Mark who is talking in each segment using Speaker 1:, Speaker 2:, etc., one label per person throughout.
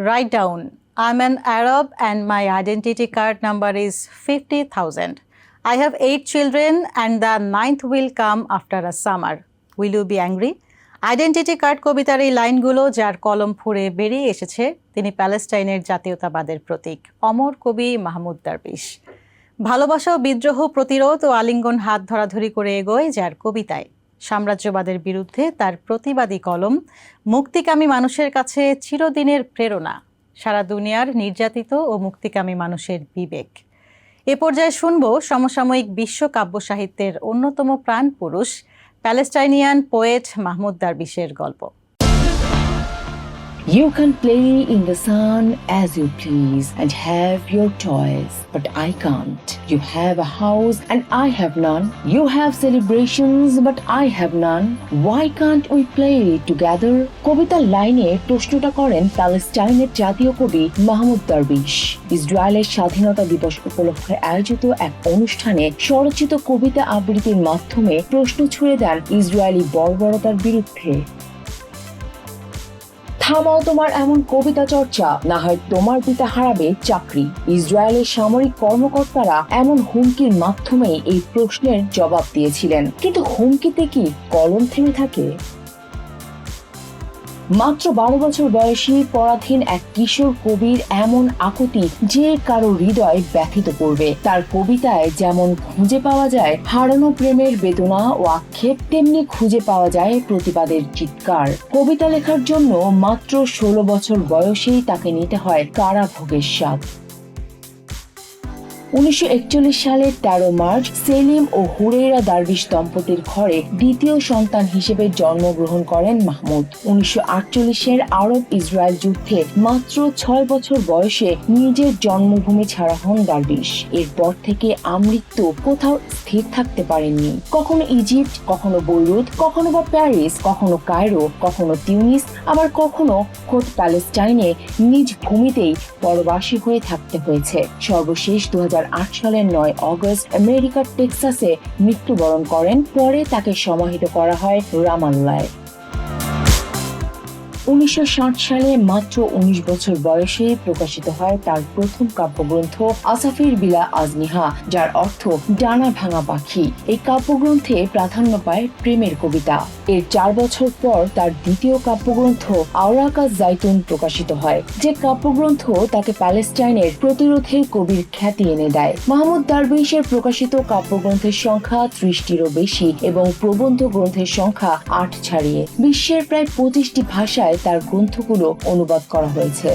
Speaker 1: Write down I'm an Arab and my identity card number is 50,000. I have eight children and the ninth will come after a summer. Will you be angry? Identity card কবিতার এই লাইনগুলো যার কলম ফুঁড়ে বেরিয়ে এসেছে তিনি প্যালেস্টাইনের জাতীয়তাবাদের প্রতীক অমর কবি মাহমুদ দারবিশ ভালোবাসা বিদ্রোহ প্রতিরোধ ও আলিঙ্গন হাত ধরাধরি করে এগোয় যার কবিতায় সাম্রাজ্যবাদের বিরুদ্ধে তার প্রতিবাদী কলম, মুক্তিকামী মানুষের কাছে চিরদিনের প্রেরণা, সারা দুনিয়ার নির্যাতিত ও মুক্তিকামী মানুষের বিবেক। এ পর্যায়ে শুনব সমসাময়িক বিশ্ব কাব্য সাহিত্যের অন্যতম প্রাণ পুরুষ, প্যালেস্টাইনিয়ান পোয়েট মাহমুদ দারবিশের গল্প।
Speaker 2: You can play in the sun as you please and have your toys, but I can't. You have a house and I have none. You have celebrations, but I have none. Why can't we play together? কবিতার লাইনে প্রশ্নটা করেন প্যালেস্টাইনের জাতীয় কবি মাহমুদ দারবিশ ইসরায়েলের স্বাধীনতা দিবস উপলক্ষে আয়োজিত এক অনুষ্ঠানে স্বরচিত কবিতা আবৃত্তির মাধ্যমে প্রশ্ন ছুড়ে দেন ইসরায়েলি বর্বরতার বিরুদ্ধে থামাও তোমার এমন কবিতা চর্চা, না হয় তোমার পিতা হারাবে চাকরি। ইসরায়েলের সামরিক কর্মকর্তারা এমন হুমকির মাধ্যমে এই প্রশ্নের জবাব দিয়েছিলেন। কিন্তু হুমকিতে কি কলম থেমে থাকে? মাত্র বারো বছর বয়সী পরাধীন এক কিশোর কবির এমন আকুতি যে কারও হৃদয় ব্যথিত করবে। তার কবিতায় যেমন খুঁজে পাওয়া যায় হারানো প্রেমের বেদনা ও আক্ষেপ, তেমনি খুঁজে পাওয়া যায় প্রতিবাদের চিৎকার। কবিতা লেখার জন্য মাত্র ষোলো বছর বয়সেই তাকে নিতে হয় কারাভোগের স্বাদ। উনিশশো একচল্লিশ সালের তেরো মার্চ সেলিম ও হুরেরা দারবিশ দম্পতির ঘরে দ্বিতীয় সন্তান হিসেবে জন্মগ্রহণ করেন মাহমুদ। উনিশশো আটচল্লিশের আরব ইসরায়েল যুদ্ধে মাত্র ছয় বছর বয়সে নিজের জন্মভূমি ছাড়া হন দারবিশ এরপর থেকে আমৃত্যু কোথাও স্থির থাকতে পারেননি। কখনো ইজিপ্ট, কখনো বৈরুত, কখনো বা প্যারিস, কখনো কায়রো, কখনো তিউনিস, আবার কখনো খোদ প্যালেস্টাইনে নিজ ভূমিতেই পরবাসী হয়ে থাকতে হয়েছে। সর্বশেষ দু হাজার সালের নয় অগস্ট আমেরিকার টেক্সাসে মৃত্যুবরণ করেন। পরে তাকে সমাহিত করা হয় রামাল্লায় উনিশশো সালে মাত্র উনিশ বছর বয়সে প্রকাশিত হয় তার প্রথম কাব্যগ্রন্থ আসাফির বিলা আজনিহা, যার অর্থ ডানা ভাঙা পাখি। এই কাব্যগ্রন্থে প্রাধান্য পায় প্রেমের কবিতা। এর চার বছর পর তার দ্বিতীয় কাব্যগ্রন্থ আওরাকা জাইতুন প্রকাশিত হয়। যে কাব্যগ্রন্থ তাকে প্যালেস্টাইনের প্রতিরোধের কবির খ্যাতি এনে দেয়। মাহমুদ দারবিশের প্রকাশিত কাব্যগ্রন্থের সংখ্যা ত্রিশটিরও বেশি এবং প্রবন্ধ গ্রন্থের সংখ্যা আট ছাড়িয়ে। বিশ্বের প্রায় পঁচিশটি ভাষায় তার গ্রন্থগুলো অনুবাদ করা হয়েছে।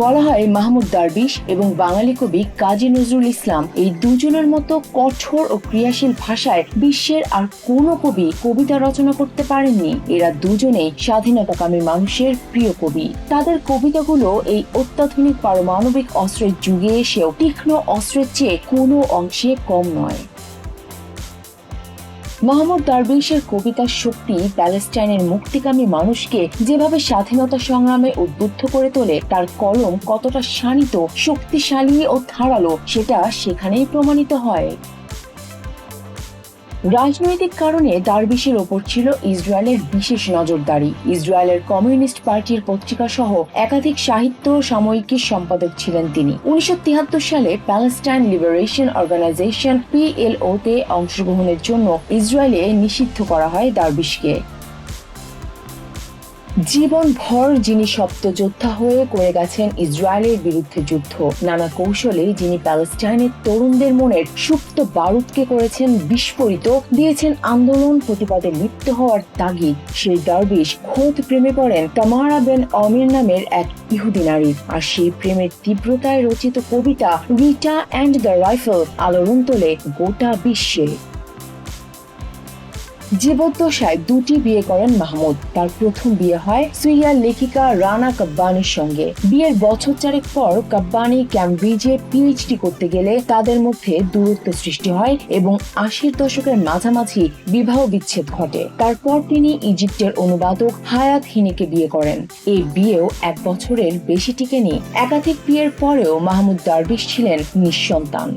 Speaker 2: বলা হয় মাহমুদ দারবিশ এবং বাঙালি কবি কাজী নজরুল ইসলাম এই দুজনের মতো কঠোর ও ক্রিয়াশীল ভাষায় বিশ্বের আর কোনো কবি কবিতা রচনা করতে পারেননি। এরা দুজনেই স্বাধীনতাকামী মানুষের প্রিয় কবি। তাদের কবিতাগুলো এই অত্যাধুনিক পারমাণবিক অস্ত্রের যুগে এসেও তীক্ষ্ণ অস্ত্রের চেয়ে কোনো অংশে কম নয়। মোহাম্মদ দারবেশের কবিতার শক্তি প্যালেস্টাইনের মুক্তিকামী মানুষকে যেভাবে স্বাধীনতা সংগ্রামে উদ্বুদ্ধ করে তোলে, তার কলম কতটা শানিত, শক্তিশালী ও ধারালো, সেটা সেখানেই প্রমাণিত হয়। রাজনৈতিক কারণে দারবিশের ওপর ছিল ইসরায়েলের বিশেষ নজরদারি। ইসরায়েলের কমিউনিস্ট পার্টির পত্রিকা সহ একাধিক সাহিত্য সাময়িকীর সম্পাদক ছিলেন তিনি। উনিশশো তিয়াত্তর সালে প্যালেস্টাইন লিবারেশন অর্গানাইজেশন পিএলও তে অংশগ্রহণের জন্য ইসরায়েলে নিষিদ্ধ করা হয় দারবিশকে। জীবন ভর যিনি সপ্তযোদ্ধা হয়ে করে গেছেন ইসরায়েলের বিরুদ্ধে যুদ্ধ, নানা কৌশলে যিনি প্যালেস্টাইনের তরুণদের মনের সুপ্ত বারুদকে করেছেন বিস্ফোরিত, দিয়েছেন আন্দোলন, প্রতিবাদে লিপ্ত হওয়ার তাগিদ। সেই দারবিশ খোদ প্রেমে পড়েন তামারা বেন অমির নামের এক ইহুদি নারীর আর সেই প্রেমের তীব্রতায় রচিত কবিতা, রিটা অ্যান্ড দ্য রাইফেল, আলোড়ন তোলে গোটা বিশ্বে। জীবদ্দশায় দুটি বিয়ে করেন মাহমুদ। তার প্রথম বিয়ে হয় সিরিয়ার লেখিকা রানা কাব্বানির সঙ্গে। বিয়ের বছর চারেক পর কাব্বানি ক্যামব্রিজে পিএইচডি করতে গেলে তাদের মধ্যে দূরত্ব সৃষ্টি হয় এবং আশির দশকের মাঝামাঝি বিবাহ বিচ্ছেদ ঘটে। তারপর তিনি ইজিপ্টের অনুবাদক হায়াত হিনিকে বিয়ে করেন। এই বিয়েও এক বছরের বেশি টিকেনি। একাধিক বিয়ের পরেও মাহমুদ দারবিশ ছিলেন নিঃসন্তান।